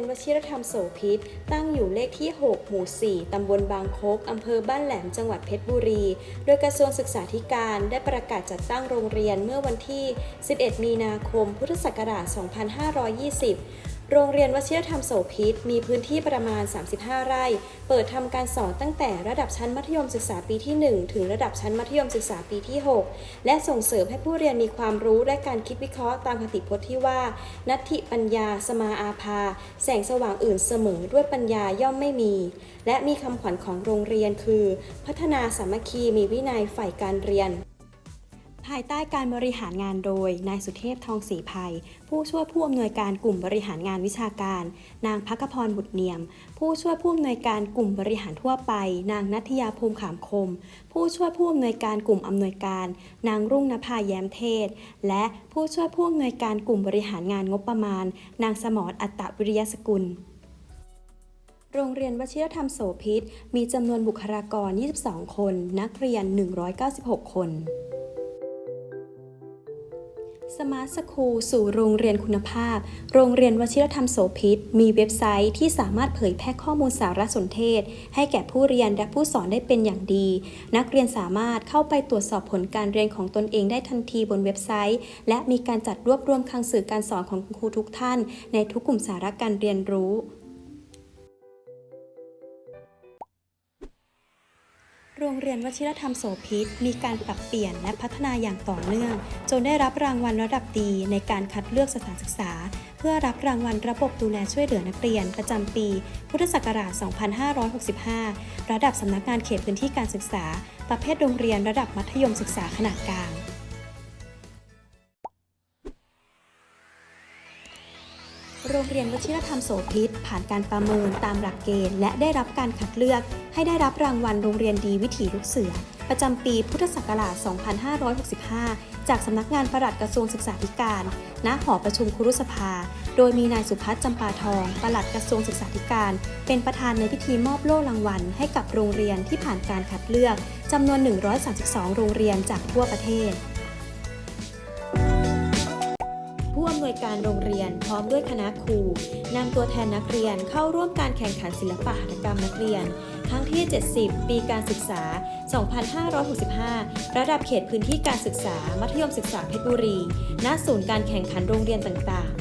นวชิรธรรมโสพิษ ตั้งอยู่เลขที่ 6 หมู่ 4 ตำบลบางคก อำเภอบ้านแหลม จังหวัดเพชรบุรี โดยกระทรวงศึกษาธิการได้ประกาศจัดตั้งโรงเรียนเมื่อวันที่ 11 มีนาคม พุทธศักราช 2520 โรงเรียนวชิรธรรมโสพิษมีพื้นที่ประมาณ 35 ไร่ เปิดทำการสอนตั้งแต่ระดับชั้นมัธยมศึกษาปีที่ 1 ถึงระดับชั้นมัธยมศึกษาปีที่ 6 และส่งเสริมให้ผู้เรียนมีความรู้และการคิดวิเคราะห์ตามคติพจน์ที่ว่า นัตถิปัญญาสมาอาภา แสงสว่างอื่นเสมอด้วยปัญญาย่อมไม่มี และมีคำขวัญของโรงเรียนคือ พัฒนาสามัคคีมีวินัยฝ่ายการเรียน ภายใต้การบริหารงานโดย นายสุเทพทองศรีภัย ผู้ช่วยผู้อำนวยการกลุ่มบริหารงานวิชาการ นางพักพรบุตรเนียม ผู้ช่วยผู้อำนวยการกลุ่มบริหารทั่วไป นางนัทยาภูมิขามคม ผู้ช่วยผู้อำนวยการกลุ่มอำนวยการ นางรุ่งนภาแย้มเทศ และผู้ช่วยผู้อำนวยการกลุ่มบริหารงานงบประมาณ นางสมรอัตตวิริยสกุลโรงเรียนวชิรธรรมโสพิษ มีจำนวนบุคลากร 22 คน นักเรียน 196 คน สมาร์ทสคูลสู่โรงเรียนคุณภาพ โรงเรียนวชิรธรรมโสพิษ มีเว็บไซต์ที่สามารถเผยแพร่ข้อมูลสารสนเทศ ให้แก่ผู้เรียนและผู้สอนได้เป็นอย่างดี นักเรียนสามารถเข้าไปตรวจสอบผลการเรียนของตนเองได้ทันทีบนเว็บไซต์ และมีการจัดรวบรวมคลังสื่อการสอนของคุณครูทุกท่าน ในทุกกลุ่มสาระการเรียนรู้ โรงเรียนวชิรธรรมโสพิษมีการปรับเปลี่ยนและพัฒนาอย่างต่อเนื่อง จนได้รับรางวัลระดับดีในการคัดเลือกสถานศึกษา เพื่อรับรางวัลระบบดูแลช่วยเหลือนักเรียนประจำปี พุทธศักราช 2565 ระดับสำนักงานเขตพื้นที่การศึกษา ประเภทโรงเรียนระดับมัธยมศึกษาขนาดกลาง รงเรียนวชิรธรรมโสพิษผ่านการประเมินตามหลักเกณฑ์ และได้รับการคัดเลือก ให้ได้รับรางวัลโรงเรียนดีวิถีลูกเสือ ประจำปีพุทธศักราช 2565 จากสำนักงานปลัดกระทรวงศึกษาธิการ ณ หอประชุมครุสภา โดยมีนายสุพัฒน์จำปาทองปลัดกระทรวงศึกษาธิการ เป็นประธานในพิธีมอบโล่รางวัล ให้กับโรงเรียนที่ผ่านการคัดเลือกจำนวน 132 โรงเรียนจากทั่วประเทศ นวยการโรงเรียนพร้อมด้วยคณะครูนำตัวแทนนักเรียนเข้าร่วมการแข่งขันศิลปะหัตถกรรมนักเรียน ครั้งที่ 70 ปีการศึกษา 2565 ระดับเขตพื้นที่การศึกษา มัธยมศึกษาเพชรบุรี ณ ศูนย์การแข่งขันโรงเรียนต่างๆ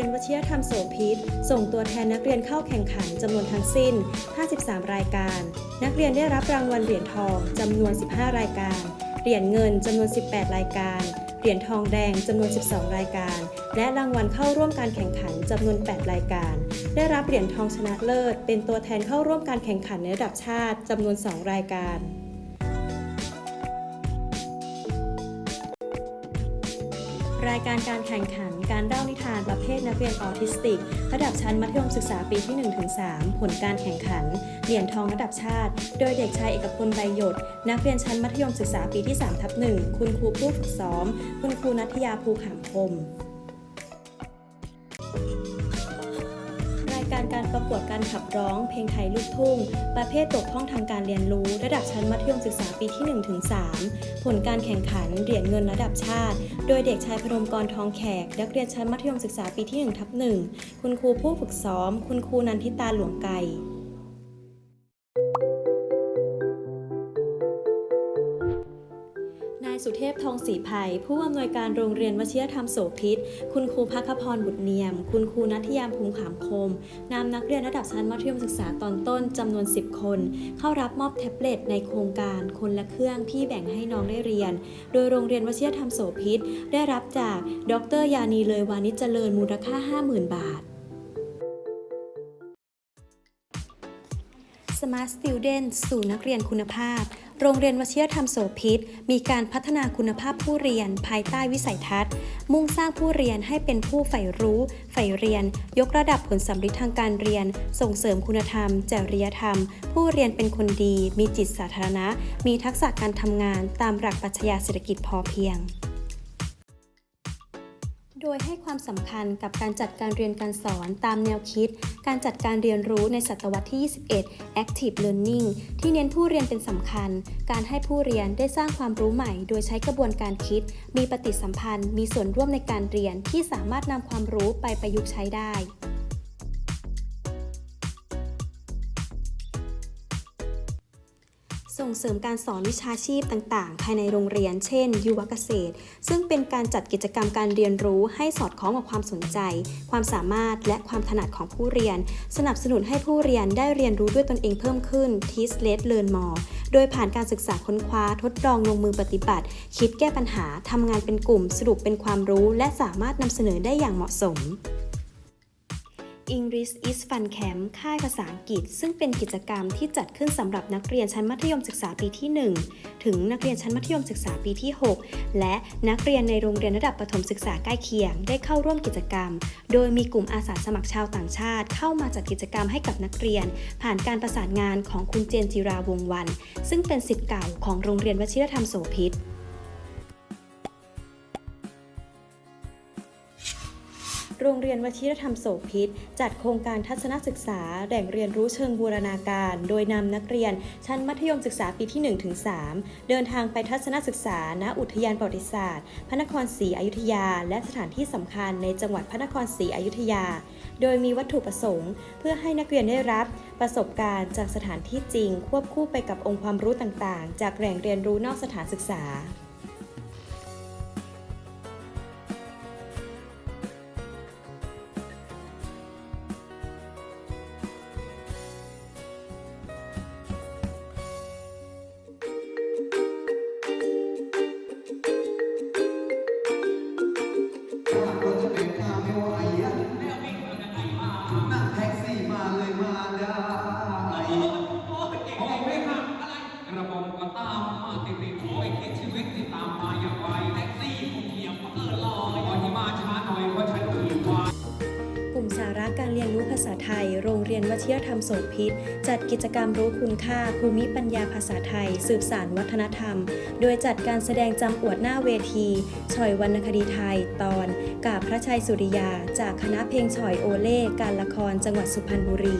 รียนวชิรธรรมโสพิษ ส่งตัวแทนนักเรียนเข้าแข่งขันจำนวนทั้งสิ้น 53 รายการ นักเรียนได้รับรางวัลเหรียญทองจำนวน 15 รายการ เหรียญเงินจำนวน 18 รายการ เหรียญทองแดงจำนวน 12 รายการ และรางวัลเข้าร่วมการแข่งขันจำนวน 8 รายการ ได้รับเหรียญทองชนะเลิศ เป็นตัวแทนเข้าร่วมการแข่งขันในระดับชาติจำนวน 2 รายการรายการการแข่งขัน การเล่านิทานประเภทนักเรียนออทิสติก ระดับชั้นมัธยมศึกษาปีที่ 1-3 ผลการแข่งขัน เหรียญทองระดับชาติ โดยเด็กชายเอกพลใบหยด นักเรียนชั้นมัธยมศึกษาปีที่3ทับ1คุณครูผู้ฝึกซ้อม คุณครูนัทยาภูขามคม การการประกวดการขับร้อง เพลงไทยลูกทุ่ง ประเภทตกท่องทางการเรียนรู้ ระดับชั้นมัธยมศึกษาปีที่ 1-3 ผลการแข่งขันเหรียญเงินระดับชาติ โดยเด็กชายพนมกรทองแขกนักเรียนชั้นมัธยมศึกษาปีที่1ทับ1คุณครูผู้ฝึกซ้อม คุณครูนันทิตาหลวงไก่ พทองศรีภัย ผู้อำนวยการโรงเรียนวชิรธรรมโสพิษ คุณครูพักพรบุตรเนียม คุณครูนัทยามภูมิขามคมนำนักเรียนระดับชั้นมัธยมศึกษาตอนต้นจำนวน 10 คน เข้ารับมอบแท็บเล็ตในโครงการคนละเครื่องที่แบ่งให้น้องได้เรียน โดยโรงเรียนวชิรธรรมโสพิษ ได้รับจาก ดร ยานีเลยวานิจเจริญมูลค่า 50,000 บาท Smart Student สู่นักเรียนคุณภาพ โรงเรียนวชิรธรรมโสพิษ มีการพัฒนาคุณภาพผู้เรียนภายใต้วิสัยทัศน์ มุ่งสร้างผู้เรียนให้เป็นผู้ใฝ่รู้ ใฝ่เรียน ยกระดับผลสัมฤทธิ์ทางการเรียน ส่งเสริมคุณธรรม จริยธรรม ผู้เรียนเป็นคนดี มีจิตสาธารณะ มีทักษะการทำงานตามหลักปรัชญาเศรษฐกิจพอเพียง ยให้ความสำคัญกับการจัดการเรียนการสอนตามแนวคิด การจัดการเรียนรู้ในศตวรรษที่ 21 Active Learning ที่เน้นผู้เรียนเป็นสำคัญ การให้ผู้เรียนได้สร้างความรู้ใหม่ โดยใช้กระบวนการคิด มีปฏิสัมพันธ์ มีส่วนร่วมในการเรียนที่สามารถนำความรู้ไปประยุกต์ใช้ได้ ส่งเสริมการสอนวิชาชีพต่างๆ ภายในโรงเรียน เช่น ยุวเกษตร ซึ่งเป็นการจัดกิจกรรมการเรียนรู้ให้สอดคล้องกับความสนใจ ความสามารถและความถนัดของผู้เรียน สนับสนุนให้ผู้เรียนได้เรียนรู้ด้วยตนเองเพิ่มขึ้น Teach Less Learn More โดยผ่านการศึกษาค้นคว้าทดลองลงมือปฏิบัติ คิดแก้ปัญหาทำงานเป็นกลุ่ม สรุปเป็นความรู้ และสามารถนำเสนอได้อย่างเหมาะสม English is Fun Camp ค่ายภาษาอังกฤษ ซึ่งเป็นกิจกรรมที่จัดขึ้นสำหรับนักเรียนชั้นมัธยมศึกษาปีที่ 1 ถึงนักเรียนชั้นมัธยมศึกษาปีที่ 6 และนักเรียนในโรงเรียนระดับประถมศึกษาใกล้เคียง ได้เข้าร่วมกิจกรรม โดยมีกลุ่มอาสาสมัครชาวต่างชาติ เข้ามาจัดกิจกรรมให้กับนักเรียน ผ่านการประสานงานของคุณเจนจิราวงวัน ซึ่งเป็นศิษย์เก่าของโรงเรียนวชิรธรรมโสภิต โรงเรียนวชิรธรรมโสภิตจัดโครงการทัศนศึกษาแหล่งเรียนรู้เชิงบูรณาการ โดยนำนักเรียน ชั้นมัธยมศึกษาปีที่ 1-3 เดินทางไปทัศนศึกษา ณ อุทยานประวัติศาสตร์ พระนครศรีอยุธยา และสถานที่สำคัญในจังหวัดพระนครศรีอยุธยา โดยมีวัตถุประสงค์ เพื่อให้นักเรียนได้รับประสบการณ์จากสถานที่จริง ควบคู่ไปกับองค์ความรู้ต่างๆ จากแหล่งเรียนรู้นอกสถานศึกษา ธรรมโสภิตจัดกิจกรรมรู้คุณค่า ภูมิปัญญาภาษาไทย สืบสานวัฒนธรรม โดยจัดการแสดงจำอวดหน้าเวทีฉอยวรรณคดีไทย ตอน กาบพระชัยสุริยา จากคณะเพลงฉอยโอเล่การละครจังหวัดสุพรรณบุรี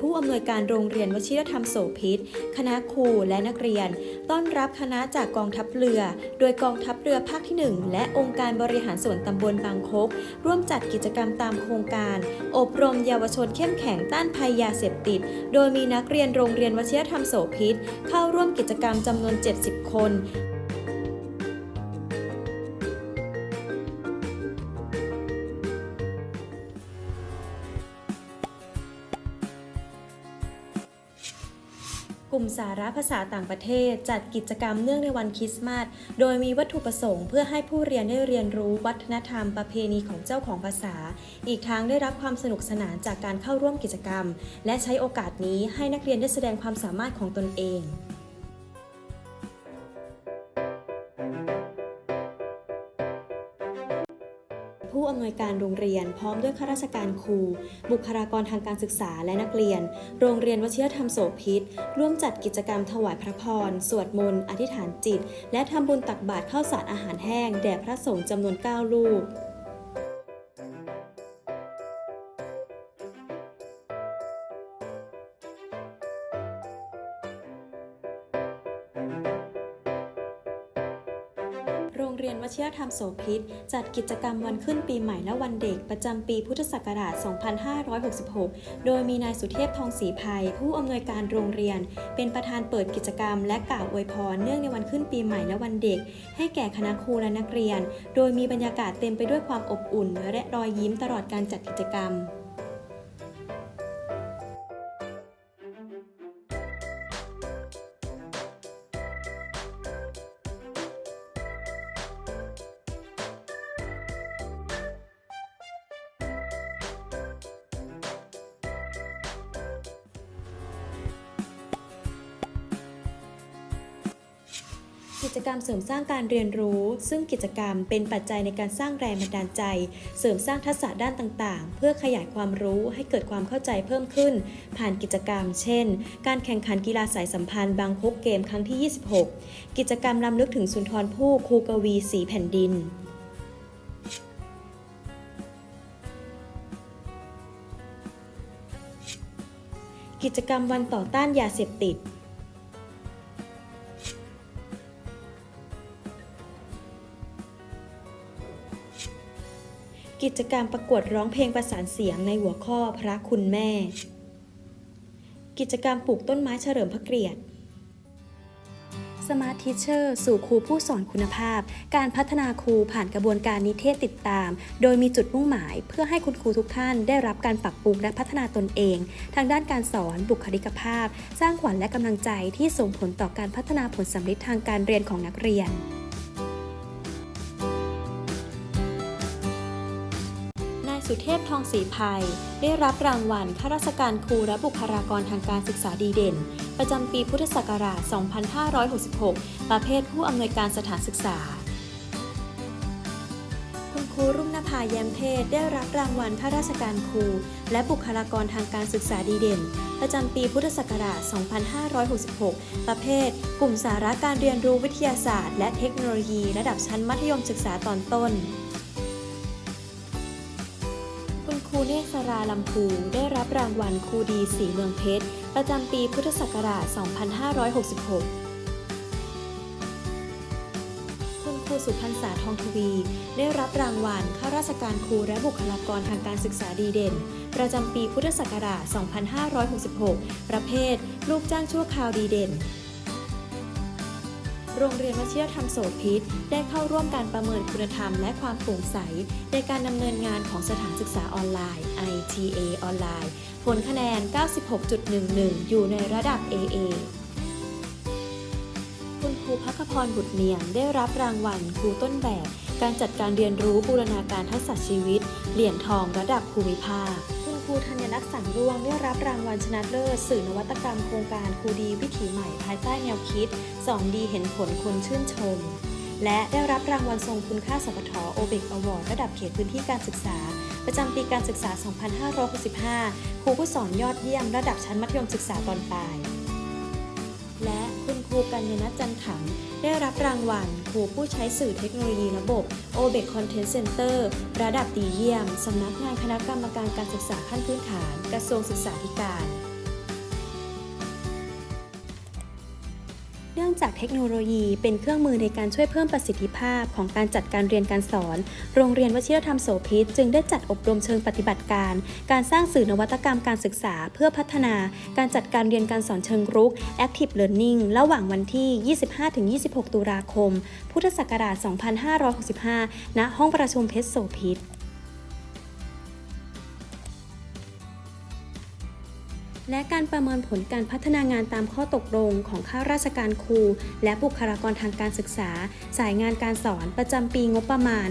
ผู้อำนวยการโรงเรียนวชิรธรรมโสภิต คณะครูและนักเรียน ต้อนรับคณะจากกองทัพเรือ โดยกองทัพเรือภาคที่ 1 และองค์การบริหารส่วนตำบลบางคก ร่วมจัดกิจกรรมตามโครงการ อบรมเยาวชนเข้มแข็งต้านภัยยาเสพติด โดยมีนักเรียนโรงเรียนวชิรธรรมโสพิษ เข้าร่วมกิจกรรมจำนวน 70 คน สาระภาษาต่างประเทศ จัดกิจกรรมเนื่องในวันคริสต์มาส โดยมีวัตถุประสงค์เพื่อให้ผู้เรียนได้เรียนรู้วัฒนธรรมประเพณีของเจ้าของภาษา อีกทั้งได้รับความสนุกสนานจากการเข้าร่วมกิจกรรม และใช้โอกาสนี้ให้นักเรียนได้แสดงความสามารถของตนเองำนวยการโรงเรียน พร้อมด้วยข้าราชการครู บุคลากรทางการศึกษาและนักเรียน โรงเรียนวชิรธรรมโสภิตร่วมจัดกิจกรรมถวายพระพร สวดมนต์ อธิษฐานจิต และทำบุญตักบาตรข้าวสารอาหารแห้ง แด่พระสงฆ์จำนวน 9 ลูก รงเรียธรรมโสภิตจัดกิจกรรมวันขึ้นปีใหม่และวันเด็กประจำปีพุทธศักราช 2566 โดยมีนายสุเทพทองศรีภัย ผู้อำนวยการโรงเรียน เป็นประธานเปิดกิจกรรม และกล่าวอวยพรเนื่องในวันขึ้นปีใหม่และวันเด็ก ให้แก่คณะครูและนักเรียน โดยมีบรรยากาศเต็มไปด้วยความอบอุ่นและรอยยิ้มตลอดการจัดกิจกรรม กิจกรรมเสริมสร้างการเรียนรู้ ซึ่งกิจกรรมเป็นปัจจัยในการสร้างแรงบันดาลใจ เสริมสร้างทักษะด้านต่างๆ เพื่อขยายความรู้ให้เกิดความเข้าใจเพิ่มขึ้น ผ่านกิจกรรม เช่น การแข่งขันกีฬาสายสัมพันธ์บางพกเกมครั้งที่ 26 กิจกรรมรำลึกถึงสุนทรภู่ครูกวีสีแผ่นดินกิจกรรมวันต่อต้านยาเสพติด กิจกรรมประกวดร้องเพลงประสานเสียงในหัวข้อพระคุณแม่ กิจกรรมปลูกต้นไม้เฉลิมพระเกียรติ Smart Teacher สู่ครูผู้สอนคุณภาพ การพัฒนาครูผ่านกระบวนการนิเทศติดตาม โดยมีจุดมุ่งหมาย เพื่อให้คุณครูทุกท่านได้รับการปรับปรุงและพัฒนาตนเอง ทางด้านการสอนบุคลิกภาพ สร้างขวัญและกำลังใจที่ส่งผลต่อการพัฒนาผลสำเร็จทางการเรียนของนักเรียน เทพทองศรีภัย ได้รับรางวัลข้าราชการครูและบุคลากรทางการศึกษาดีเด่น ประจำปีพุทธศักราช 2566 ประเภทผู้อำนวยการสถานศึกษา คุณครูรุ่งนภาแย้มเทศได้รับรางวัลข้าราชการครูและบุคลากรทางการศึกษาดีเด่น ประจำปีพุทธศักราช 2566 ประเภท กลุ่มสาระการเรียนรู้วิทยาศาสตร์ และเทคโนโลยี ระดับชั้นมัธยมศึกษาตอนต้น รูเนศราลำพูได้รับรางวัลครูดีสีเมืองเพชร ประจำปีพุทธศักราช 2566 คุณครูสุพรรษาทองทวี ได้รับรางวัลข้าราชการครูและบุคลากรทางการศึกษาดีเด่น ประจำปีพุทธศักราช 2566 ประเภท ลูกจ้างชั่วคราวดีเด่น โรงเรียนวชิรธรรมโสภิตได้เข้าร่วมการประเมินคุณธรรมและความโปร่งใส ในการดำเนินงานของสถานศึกษาออนไลน์ ITA ออนไลน์ ผลคะแนน 96.11 อยู่ในระดับ AA คุณครูพักพรบุตรเนียมได้รับรางวัลครูต้นแบบ การจัดการเรียนรู้บูรณาการทักษะชีวิต เหรียญทองระดับภูมิภาค ครูธัญลักษณ์สังร่วงได้รับรางวัลชนะเลิศสื่อนวัตกรรมโครงการครูดีวิถีใหม่ภายใต้แนวคิดสอนดีเห็นผลคนชื่นชม และได้รับรางวัลทรงคุณค่าสปทโอเบกอวอร์ดระดับเขตพื้นที่การศึกษา ประจำปีการศึกษา 2565 ครูผู้สอนยอดเยี่ยมระดับชั้นมัธยมศึกษาตอนปลาย คุณครูกัญญนัจันขัง ได้รับรางวัล ครูผู้ใช้สื่อเทคโนโลยีระบบ o b e c Content Center ระดับดีเยี่ยม สำนักงานคณะกรรมการการศึกษาขั้นพื้นฐาน กระทรวงศึกษาธิการ เนื่องจากเทคโนโลยีเป็นเครื่องมือในการช่วยเพิ่มประสิทธิภาพของการจัดการเรียนการสอน โรงเรียนวชิรธรรมโสภิตจึงได้จัดอบรมเชิงปฏิบัติการ การสร้างสื่อนวัตกรรมการศึกษา เพื่อพัฒนาการจัดการเรียนการสอนเชิงรุก Active Learning ระหว่างวันที่ 25-26 ตุลาคม พุทธศักราช 2565 ณ ห้องประชุมเพชรโสภิต และการประเมินผลการพัฒนางานตามข้อตกลงของข้าราชการครู และบุคลากรทางการศึกษา สายงานการสอนประจำปีงบประมาณ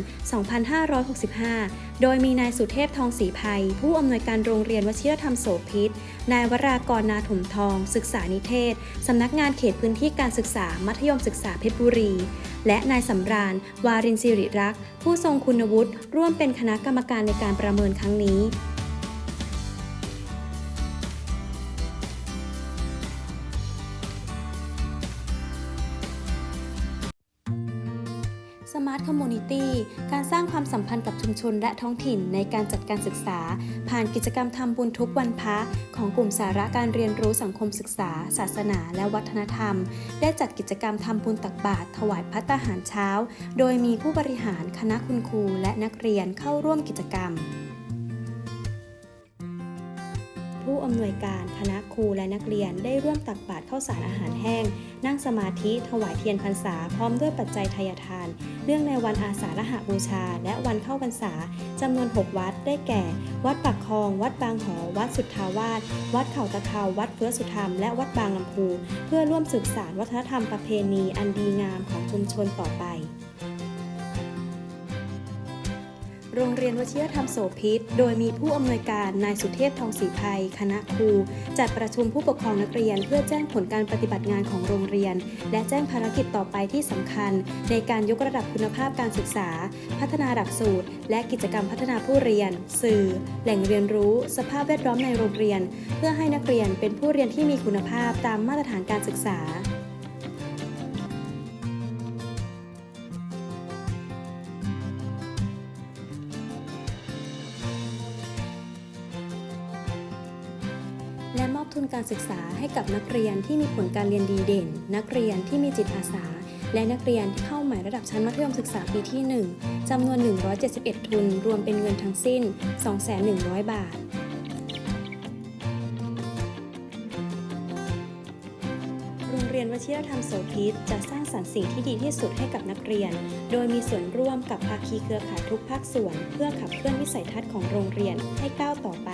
2565 โดยมีนายสุเทพทองศรีภัย ผู้อำนวยการโรงเรียนวชิรธรรมโสภิตนายวรากรนาถมทอง ศึกษานิเทศ สำนักงานเขตพื้นที่การศึกษา มัธยมศึกษาเพชรบุรี และนายสำราญ วารินสิริรักษ์ผู้ทรงคุณวุฒิร่วมเป็นคณะกรรมการในการประเมินครั้งนี้ Smart Community การสร้างความสัมพันธ์กับชุมชนและท้องถิ่นในการจัดการศึกษา ผ่านกิจกรรมทำบุญทุกวันพระของกลุ่มสาระการเรียนรู้สังคมศึกษา ศาสนา และวัฒนธรรม ได้จัดกิจกรรมทำบุญตักบาตรถวายพัตตาหารเช้า โดยมีผู้บริหารคณะคุณครูและนักเรียนเข้าร่วมกิจกรรม อำนวยการคณะครูและนักเรียนได้ร่วมตักบาตรข้าวสารอาหารแห้ง นั่งสมาธิถวายเทียนพรรษาพร้อมด้วยปัจจัยทายทานเนื่องในวันอาสาฬหาบูชา และวันเข้าพรรษาจำนวน 6 วัดได้แก่ วัดปักคลอง วัดบางหอ วัดสุทธาวาสวัดเขาตะเทาวัดเฟื้อสุธรรมและวัดบางลำพู เพื่อร่วมสืบสานวัฒนธรรมประเพณีอันดีงามของชุมชนต่อไป โรงเรียนวชิรธรรมโสพิษ โดยมีผู้อำนวยการนายสุเทพทองศรีภัย คณะครู จัดประชุมผู้ปกครองนักเรียน เพื่อแจ้งผลการปฏิบัติงานของโรงเรียน และแจ้งภารกิจต่อไปที่สำคัญ ในการยกระดับคุณภาพการศึกษา พัฒนาหลักสูตร และกิจกรรมพัฒนาผู้เรียน สื่อ แหล่งเรียนรู้ สภาพแวดล้อมในโรงเรียน เพื่อให้นักเรียนเป็นผู้เรียนที่มีคุณภาพตามมาตรฐานการศึกษา ทุนการศึกษาให้กับนักเรียนที่มีผลการเรียนดีเด่น นักเรียนที่มีจิตอาสา และนักเรียนที่เข้าใหม่ระดับชั้นมัธยมศึกษาปีที่ 1จำนวน 171 ทุน รวมเป็นเงินทั้งสิ้น 2,100 บาทโรงเรียนวชิรธรรมโสภิตจะสร้างสรรค์สิ่งที่ดีที่สุดให้กับนักเรียน โดยมีส่วนร่วมกับภาคีเครือข่ายทุกภาคส่วน เพื่อขับเคลื่อนวิสัยทัศน์ของโรงเรียนให้ก้าวต่อไป